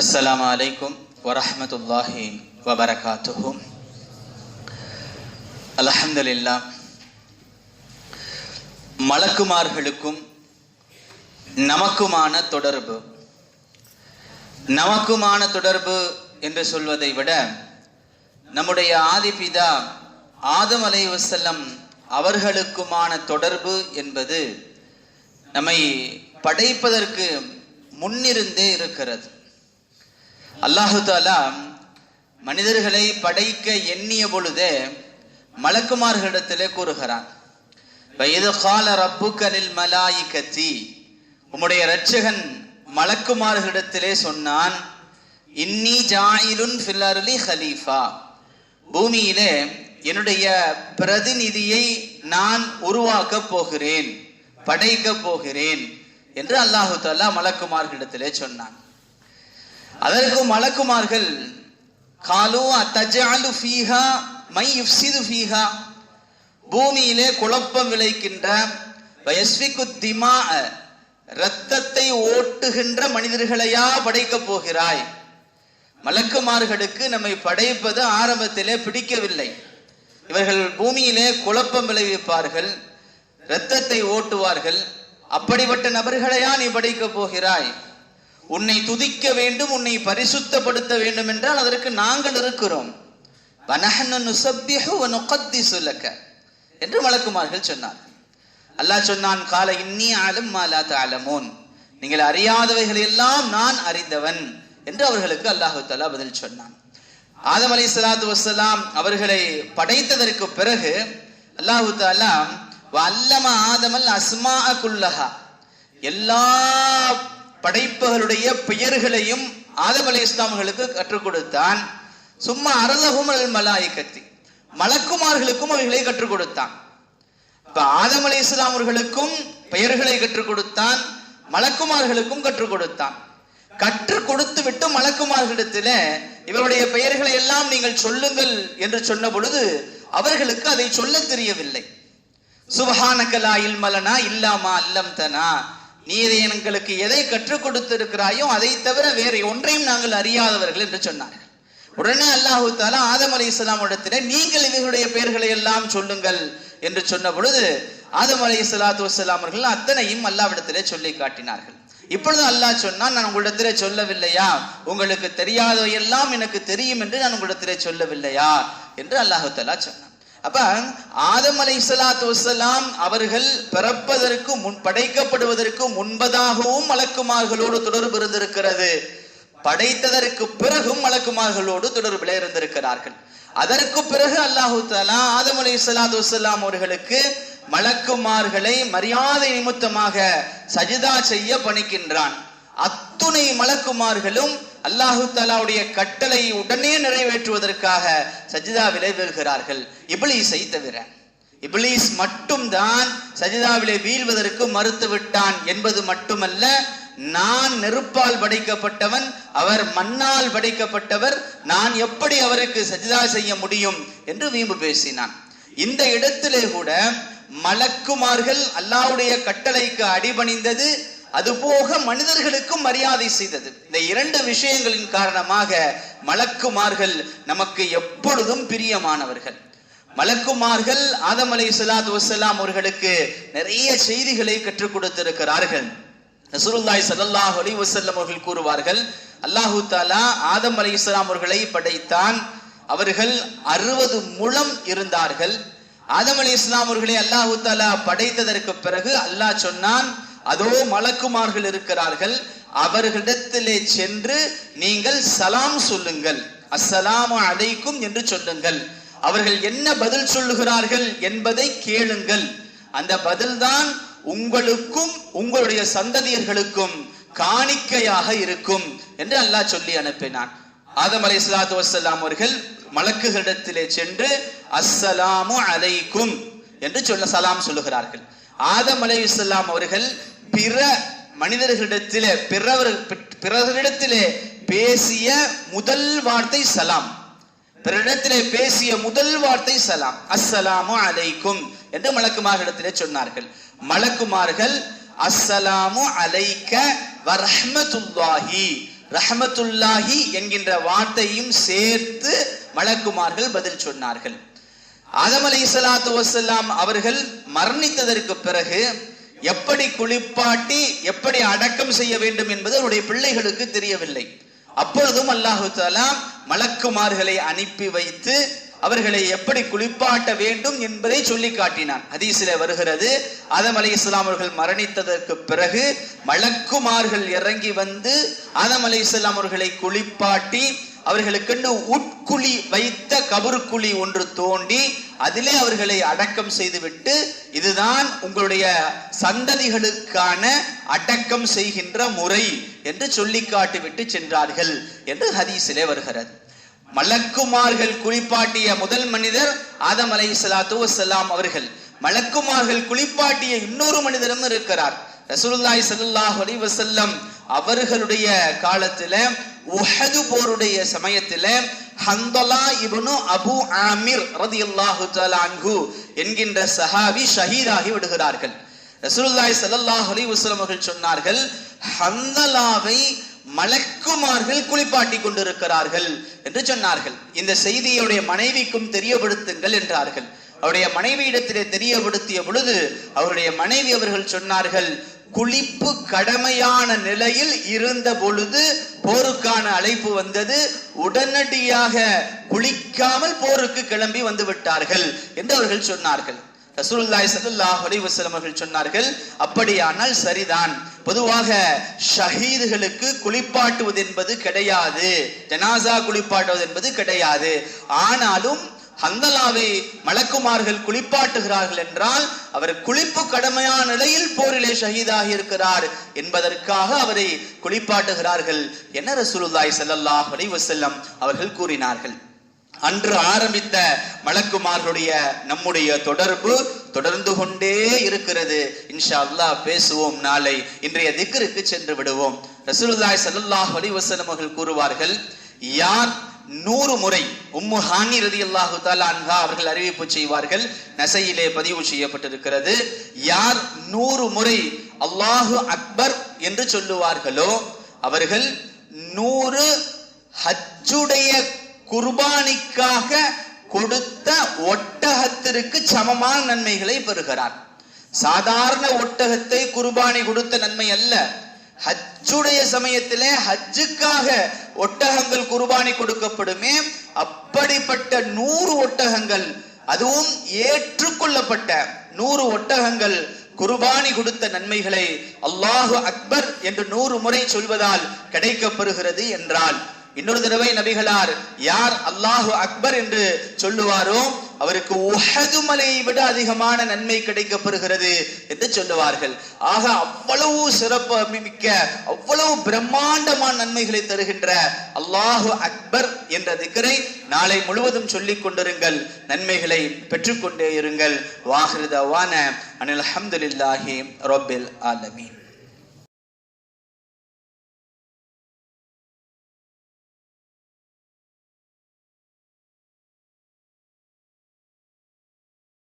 அஸ்லாம் வலைக்கும் வரமத்துல்லாஹி வபரகாத்துஹும் அலஹம்துல்லா மலக்குமார்களுக்கும் நமக்குமான தொடர்பு நமக்குமான தொடர்பு என்று சொல்வதை விட நம்முடைய ஆதிபிதா ஆதம் அலை வசல்லம் அவர்களுக்குமான தொடர்பு என்பது நம்மை படைப்பதற்கு முன்னிருந்தே இருக்கிறது அல்லாஹு தாலா மனிதர்களை படைக்க எண்ணிய பொழுதே மலக்குமார்களிடத்திலே கூறுகிறான். வயது கால ரப்புக்கலில் மலாயிகத்தி உம்முடைய இரட்சகன் மலக்குமார்களிடத்திலே சொன்னான் இன்னி ஜாயிலுன் ஃபில்லர்லி ஹலீஃபா. பூமியிலே என்னுடைய பிரதிநிதியை நான் உருவாக்கப் போகிறேன் படைக்கப் போகிறேன் என்று அல்லாஹு தாலா மலக்குமார்களிடத்திலே சொன்னான். அதற்கு மலக்குமார்கள் காலோ அத்தஜாலு ஃபீஹா மை யுஃப்சிது ஃபீஹா. பூமியிலே குழப்பம் விளைக்கின்ற வயஸ்விக்கு திமா ரத்தத்தை ஓட்டுகின்ற மனிதர்களையா படைக்கப் போகிறாய்? மலக்குமார்களுக்கு நம்மை படைப்பது ஆரம்பத்திலே பிடிக்கவில்லை. இவர்கள் பூமியிலே குழப்பம் விளைவிப்பார்கள் இரத்தத்தை ஓட்டுவார்கள். அப்படிப்பட்ட நபர்களையா நீ படைக்கப் போகிறாய்? உன்னை துதிக்க வேண்டும் உன்னை பரிசுத்தப்படுத்த வேண்டும் என்றால் அதற்கு நாங்கள் இருக்கிறோம். என்று மலக்குமார்கள் சொன்னார். அல்லாஹ் சொன்னான் கால இன்னி அலம் மாலா தாலமோன் நீங்கள் அறியாதவைகளை எல்லாம் நான் அறிந்தவன் என்று அவர்களுக்கு அல்லாஹு தாலா பதில் சொன்னான். ஆதம் அலி சலாத்து வசலாம் அவர்களை படைத்ததற்கு பிறகு அல்லாஹு தாலா அல்லமா ஆதமல் அஸ்மா குல்லஹா. எல்லா படைப்புகளுடைய பெயர்களையும் ஆதம் அலி இஸ்லாம்களுக்கு கற்றுக் கொடுத்தான். சும்மா அரலகும் மலாய்க்கத்தி. மலக்குமார்களுக்கும் அவைகளை கற்றுக் கொடுத்தான். இப்ப ஆதம் அலி இஸ்லாமர்களுக்கும் பெயர்களை கற்றுக் கொடுத்தான் மலக்குமார்களுக்கும் கற்றுக் கொடுத்தான். கற்றுக் கொடுத்து விட்டு மலக்குமார்களிடத்தில இவருடைய பெயர்களை எல்லாம் நீங்கள் சொல்லுங்கள் என்று சொன்ன பொழுது அவர்களுக்கு அதை சொல்ல தெரியவில்லை. சுபஹானகலா இல்மலனா இல்லாமா அல்லம் தனா நீர் எங்களுக்கு எதை கற்றுக் கொடுத்திருக்கிறாயோ அதை தவிர வேறு ஒன்றையும் நாங்கள் அறியாதவர்கள் என்று சொன்னார்கள் உடனே அல்லாஹு தாலா ஆதம் அலி இஸ்லாம் இடத்திலே நீங்கள் இவர்களுடைய பெயர்களை எல்லாம் சொல்லுங்கள் என்று சொன்ன பொழுது ஆதம் அலி இஸ்லாத்து வலாம் அவர்கள் அத்தனையும் அல்லாவிடத்திலே சொல்லி காட்டினார்கள். இப்பொழுது அல்லாஹ் சொன்னால் நான் உங்களிடத்திலே சொல்லவில்லையா? உங்களுக்கு தெரியாதவையெல்லாம் எனக்கு தெரியும் என்று நான் உங்களிடத்திலே சொல்லவில்லையா? என்று அல்லாஹு தாலா சொன்னான். அப்ப ஆதம் அலை சலாத்து வசலாம் அவர்கள் பிறப்பதற்கு முன் படைக்கப்படுவதற்கு முன்பதாகவும் மலக்குமார்களோடு தொடர்பு இருந்திருக்கிறது. படைத்ததற்கு பிறகும் மலக்குமார்களோடு தொடர்பில் இருந்திருக்கிறார்கள். அதற்கு பிறகு அல்லாஹு தாலா ஆதம் அலை சலாத்து வசலாம் அவர்களுக்கு மலக்குமார்களை மரியாதை நிமித்தமாக சஜிதா செய்ய பணிக்கின்றான். அத்துணை மலக்குமார்களும் அல்லாஹு தாலாவுடைய கட்டளை உடனே நிறைவேற்றுவதற்காக சஜிதாவிலே விளைவுகிறார்கள் இபிலீஸை தவிர. இபிலீஸ் மட்டும்தான் சஜிதாவிலே வீழ்வதற்கு மறுத்து விட்டான் என்பது மட்டுமல்ல நான் நெருப்பால் படைக்கப்பட்டவன் அவர் மண்ணால் படைக்கப்பட்டவர் நான் எப்படி அவருக்கு சஜிதா செய்ய முடியும் என்று வீம்பு பேசினான். இந்த இடத்திலே கூட மலக்குமார்கள் அல்லாவுடைய கட்டளைக்கு அடிபணிந்தது அதுபோக மனிதர்களுக்கும் மரியாதை செய்தது. இந்த இரண்டு விஷயங்களின் காரணமாக மலக்குமார்கள் நமக்கு எப்பொழுதும் பிரியமானவர்கள். மலக்குமார்கள் ஆதம் அலை சலாத் வசலாம் அவர்களுக்கு நிறைய செய்திகளை கற்றுக் கொடுத்திருக்கிறார்கள். நசுருல்லாய் சல்லாஹ் அலி வசல்லம் அவர்கள் கூறுவார்கள் அல்லாஹு தாலா ஆதம் அலை இஸ்லாம் அவர்களை படைத்தான். அவர்கள் அறுபது முழம் இருந்தார்கள். ஆதம் அலி இஸ்லாம் அவர்களை அல்லாஹு தாலா படைத்ததற்கு பிறகு அல்லாஹ் சொன்னான் அதோ மலக்குமார்கள் இருக்கிறார்கள். அவர்களிடத்திலே சென்று நீங்கள் சலாம் சொல்லுங்கள். அஸ்ஸலாமு அலைக்கும் என்று சொல்லுங்கள். அவர்கள் என்ன பதில் சொல்லுகிறார்கள் என்பதை கேளுங்கள். அந்த பதில்தான் உங்களுக்கும் உங்களுடைய சந்ததியர்களுக்கும் காணிக்கையாக இருக்கும் என்று அல்லாஹ் சொல்லி அனுப்பினான். ஆதம் அலை சலாத்து வசலாம் அவர்கள் மலக்குகளிடத்திலே சென்று அஸ்ஸலாமு அலைக்கும் என்று சொல்ல சலாம் சொல்லுகிறார்கள். ஆதம் அலை இஸ்லாம் அவர்கள் பிற மனிதர்களிடத்திலே பிறவர் பிறரிடத்திலே பேசிய முதல் வார்த்தை சலாம். பிறரிடத்திலே பேசிய முதல் வார்த்தை சலாம். அஸ்ஸலாமு அலைக்கும் என்று மலக்குமார்களிடத்திலே சொன்னார்கள். மலக்குமார்கள் அஸ்ஸலாமு அலைக்க வரஹமத்துல்லாஹி ரஹமத்துல்லாஹி என்கின்ற வார்த்தையும் சேர்த்து மலக்குமார்கள் பதில் சொன்னார்கள். ஆதம் அலை சலாத்து வசலாம் அவர்கள் மரணித்ததற்கு பிறகு எப்படி குளிப்பாட்டி எப்படி அடக்கம் செய்ய வேண்டும் என்பது அவருடைய பிள்ளைகளுக்கு தெரியவில்லை. அப்பொழுதும் அல்லாஹு தாலா மலக்குமார்களை அனுப்பி வைத்து அவர்களை எப்படி குளிப்பாட்ட வேண்டும் என்பதை சொல்லி காட்டினான். ஹதீஸிலே வருகிறது ஆதம் அலை இஸ்லாம் அவர்கள் மரணித்ததற்கு பிறகு மலக்குமார்கள் இறங்கி வந்து ஆதம் அலை இஸ்லாம் அவர்களை குளிப்பாட்டி அவர்களுக்கென்று உட்குழி வைத்த கபருக்குழி ஒன்று தோண்டி அதிலே அவர்களை அடக்கம் செய்துவிட்டு இதுதான் உங்களுடைய சந்ததிகளுக்கான அடக்கம் செய்கின்ற முறை என்று சொல்லி காட்டிவிட்டு சென்றார்கள் என்று ஹதீஸிலே வருகிறது. மலக்குமார்கள் குளிப்பாட்டிய முதல் மனிதர் ஆதம் அலை சலாத்து வசலாம் அவர்கள். மலக்குமார்கள் குளிப்பாட்டிய இன்னொரு மனிதரும் இருக்கிறார். ரசூலுல்லாஹி சல்லாஹ் அலி வசல்லம் அவர்களுடைய காலத்துல உஹது போருடைய சமயத்துல ஹந்தலா இப்னு அபு ஆமிர் ரதி அல்லாஹு அன்ஹு என்கின்ற சஹாபி ஷஹீதாகி விடுகிறார்கள். ரசூலுல்லாஹி ஸல்லல்லாஹு அலைஹி வஸல்லம் அவர்கள் சொன்னார்கள் ஹந்தலாவை மலக்குமார்கள் குளிப்பாட்டி கொண்டிருக்கிறார்கள் என்று சொன்னார்கள். இந்த செய்தியுடைய மனைவிக்கும் தெரியப்படுத்துங்கள் என்றார்கள். அவருடைய மனைவியிடத்திலே தெரியப்படுத்திய பொழுது அவருடைய மனைவி அவர்கள் சொன்னார்கள் குளிப்பு கடமையான நிலையில் இருந்த பொழுது போருக்கான அழைப்பு வந்தது. உடனடியாக குளிக்காமல் போருக்கு கிளம்பி வந்து விட்டார்கள் என்று அவர்கள் சொன்னார்கள். ரசூலுல்லாஹி ஸல்லல்லாஹு அலைஹி அவர்கள் சொன்னார்கள் அப்படியானால் சரிதான். பொதுவாக ஷஹீதுகளுக்கு குளிப்பாட்டுவது என்பது கிடையாது. ஜனாசா குளிப்பாட்டுவது என்பது கிடையாது. ஆனாலும் ஹந்தலாவை மலக்குமார்கள் குளிப்பாட்டுகிறார்கள் என்றால் அவர் குளிப்பு கடமையான நிலையில் போரிலே ஷஹீதாகி இருக்கிறார் என்பதற்காக அவரை குளிப்பாட்டுகிறார்கள் என ரசூலுல்லாய் செல்லல்லாஹ் செல்லம் அவர்கள் கூறினார்கள். அன்று ஆரம்பித்த மலக்குமார்களுடைய நம்முடைய தொடர்பு தொடர்ந்து கொண்டே இருக்கிறது. இன்ஷா அல்லாஹ் பேசுவோம் நாளை. இன்றைய திக்கருக்கு சென்று விடுவோம். ரசூலுல்லாய் ஸல்லல்லாஹு அலைஹி வஸல்லம் அவர்கள் கூறுவார்கள் யார் நூறு முறை உம்மு ஹானி ரதி அல்லாஹு அன்ஹா அவர்கள் அறிவிப்பு செய்வார்கள். நசையிலே பதிவு செய்யப்பட்டிருக்கிறது. யார் நூறு முறை அல்லாஹு அக்பர் என்று சொல்லுவார்களோ அவர்கள் நூறு ஹஜ்ஜுடைய குர்பானிக்காக கொடுத்த ஒட்டகத்திற்கு சமமான நன்மைகளை பெறுகிறார். சாதாரண ஒட்டகத்தை குர்பானி கொடுத்த நன்மை அல்ல. ஹஜ்ஜுடைய சமயத்திலே ஹஜ்ஜுக்காக ஒட்டகங்கள் குர்பானி கொடுக்கப்படுமே அப்படிப்பட்ட நூறு ஒட்டகங்கள் அதுவும் ஏற்றுக்கொள்ளப்பட்ட நூறு ஒட்டகங்கள் குர்பானி கொடுத்த நன்மைகளை அல்லாஹு அக்பர் என்று நூறு முறை சொல்வதால் கிடைக்கப்பெறுகிறது என்றால். இன்னொரு தடவை நபிகளார் யார் அல்லாஹு அக்பர் என்று சொல்லுவாரோ அவருக்கு உஹது மலையை விட அதிகமான நன்மை கிடைக்கப்பெறுகிறது என்று சொல்லுவார்கள். ஆக அவ்வளவு சிறப்பு மிக்க அவ்வளவு பிரம்மாண்டமான நன்மைகளை தருகின்ற அல்லாஹு அக்பர் என்ற திக்கரை நாளை முழுவதும் சொல்லிக் கொண்டிருங்கள். நன்மைகளை பெற்றுக்கொண்டே இருங்கள். வாஹிருதவான அனில் அஹமதுல்லாஹி ரொபில் ஆலமீன்.